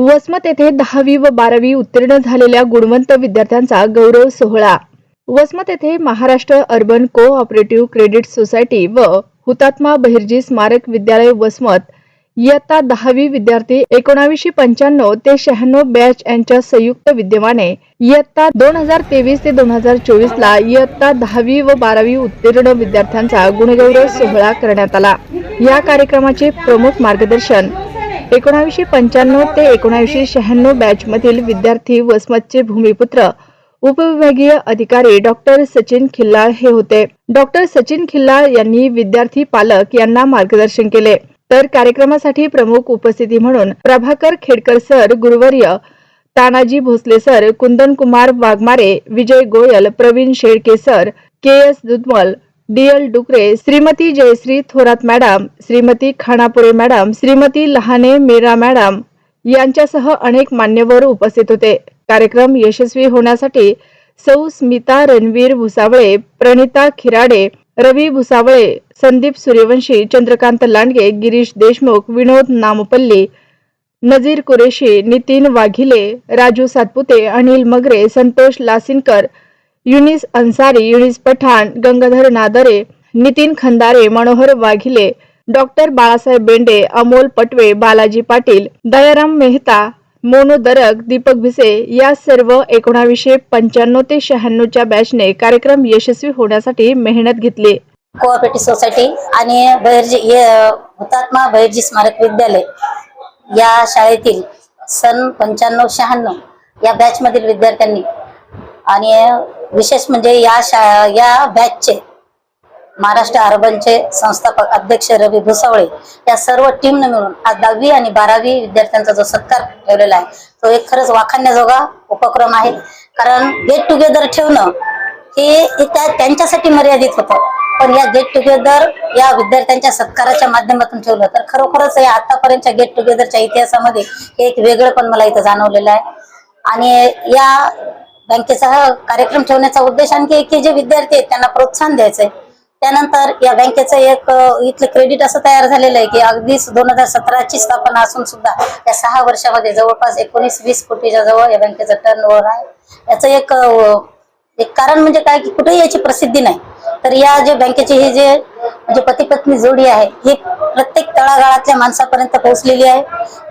वसमत येथे दहावी व बारावी उत्तीर्ण झालेल्या गुणवंत विद्यार्थ्यांचा गौरव सोहळा. वसमत येथे Maharashtra urban cooperative credit society व हुतात्मा बहिर्जी स्मारक विद्यालय वसमत इयत्ता दहावी विद्यार्थी एकोणावीसशे पंच्याण्णव ते शहाण्णव बॅच यांच्या संयुक्त विद्यमाने इयत्ता दोन हजार तेवीस ते दोन हजार चोवीस ला इयत्ता दहावी व बारावी उत्तीर्ण विद्यार्थ्यांचा गुणगौरव सोहळा करण्यात आला. या कार्यक्रमाचे प्रमुख मार्गदर्शन एकोणावीसशे पंच्याण्णव ते एकोणावीसशे शहाण्णव बॅचमधील विद्यार्थी वसमतचे भूमिपुत्र उपविभागीय अधिकारी डॉक्टर सचिन खिल्लाळ हे होते. डॉक्टर सचिन खिल्लाळ यांनी विद्यार्थी पालक यांना मार्गदर्शन केले. तर कार्यक्रमासाठी प्रमुख उपस्थिती म्हणून Prabhakar Khedkar sir गुरुवर्य Tanaji Bhosale sir Kundan Kumar Waghmare Vijay Goyal Pravin Shelke sir K S Dudhmal D L Dukare Shrimati Jayashree Thorat madam Shrimati Khanapure madam Shrimati Lahane Meera madam यांच्यासह अनेक मान्यवर उपस्थित होते. कार्यक्रम यशस्वी होण्यासाठी सौ स्मिता रणवीर भुसावळे प्रणिता खिराडे रवी भुसावळे संदीप सूर्यवंशी चंद्रकांत लांडगे गिरीश देशमुख विनोद नामपल्ली नजीर कुरेशी नितीन वाघिले राजू सातपुते अनिल मगरे संतोष लासिनकर युनिस अन्सारी युनिस पठाण गंगाधर नादरे नितीन खंदारे मनोहर वाघिले डॉक्टर बाळासाहेब बेंडे अमोल पटवे बालाजी पाटील दयाराम मेहता मोनू दरक दीपक भिसे या सर्व एकोणावीसशे पंच्याण्णव ते शहाण्णवच्या बॅचने कार्यक्रम यशस्वी होण्यासाठी मेहनत घेतली. कोऑपरेटिव्ह सोसायटी आणि बहिर्जी हुतात्मा बहिर्जी स्मारक विद्यालय या शाळेतील सन पंच्याण्णव शहाण्णव या बॅच मधील विद्यार्थ्यांनी आणि विशेष म्हणजे या शा या बॅचचे महाराष्ट्र अर्बनचे संस्थापक अध्यक्ष रवी भुसावळे या सर्व टीमने मिळून आज दहावी आणि बारावी विद्यार्थ्यांचा जो सत्कार ठेवलेला आहे तो एक खरंच वाखाणण्याजोगा उपक्रम आहे. कारण गेट टुगेदर ठेवणं हे त्या त्यांच्यासाठी मर्यादित होतं. पण या गेट टुगेदर या विद्यार्थ्यांच्या सत्काराच्या माध्यमातून ठेवलं तर खरोखरच या आतापर्यंतच्या गेट टुगेदरच्या इतिहासामध्ये हे एक वेगळं पण मला इथं जाणवलेलं आहे. आणि या बँकेचा हा कार्यक्रम ठेवण्याचा उद्देश आणखी एक की जे विद्यार्थी आहेत त्यांना प्रोत्साहन द्यायचंय. त्यानंतर या बँकेचं एक इथलं क्रेडिट असं तयार झालेलं आहे की अगदी दोन हजार सतराची स्थापना असून सुद्धा या सहा वर्षामध्ये जवळपास एकोणीस वीस कोटीच्या जवळ या बँकेचं टर्न ओव्हर आहे. याचं एक एक कारण म्हणजे काय की कुठेही याची प्रसिद्धी नाही. तर या जे बँकेची हे जे म्हणजे पती पत्नी जोडी आहे ही प्रत्येक तळागाळातल्या माणसापर्यंत पोहोचलेली आहे.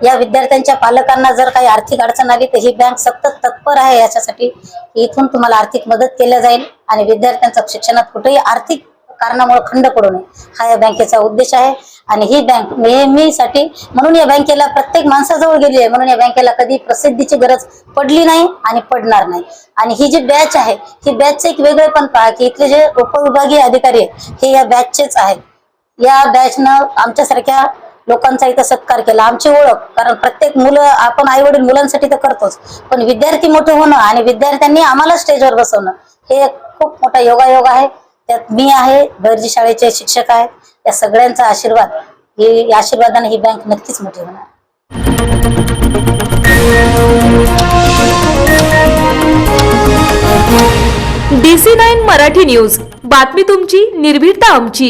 या विद्यार्थ्यांच्या पालकांना जर काही आर्थिक अडचण आली तर ही बँक सतत तत्पर आहे याच्यासाठी की इथून तुम्हाला आर्थिक मदत केल्या जाईल आणि विद्यार्थ्यांचा शिक्षणात कुठेही आर्थिक कारणामुळे खंड पडू नये. हा या बँकेचा उद्देश आहे आणि ही बँक नेहमीसाठी म्हणून या बँकेला प्रत्येक माणसाजवळ गेली आहे म्हणून या बँकेला कधी प्रसिद्धीची गरज पडली नाही आणि पडणार नाही. आणि ही जी बॅच आहे ही बॅचचं एक वेगळे पण पहा की इथले जे उपविभागीय अधिकारी आहेत हे या बॅचचेच आहेत. या बॅचनं आमच्यासारख्या लोकांचा इथं सत्कार केला. आमची ओळख कारण प्रत्येक मुलं आपण आई वडील मुलांसाठी तर करतोच. पण विद्यार्थी मोठे होणं आणि विद्यार्थ्यांनी आम्हाला स्टेजवर बसवणं हे एक खूप मोठा योगायोग आहे. त्यात मी आहे बर्जी शाळेचे शिक्षक आहेत. या सगळ्यांचा आशीर्वाद ही आशीर्वादाने ही बँक नक्कीच मोठी होणार. डीसी नाईन मराठी न्यूज बातमी तुमची निर्भीडता आमची.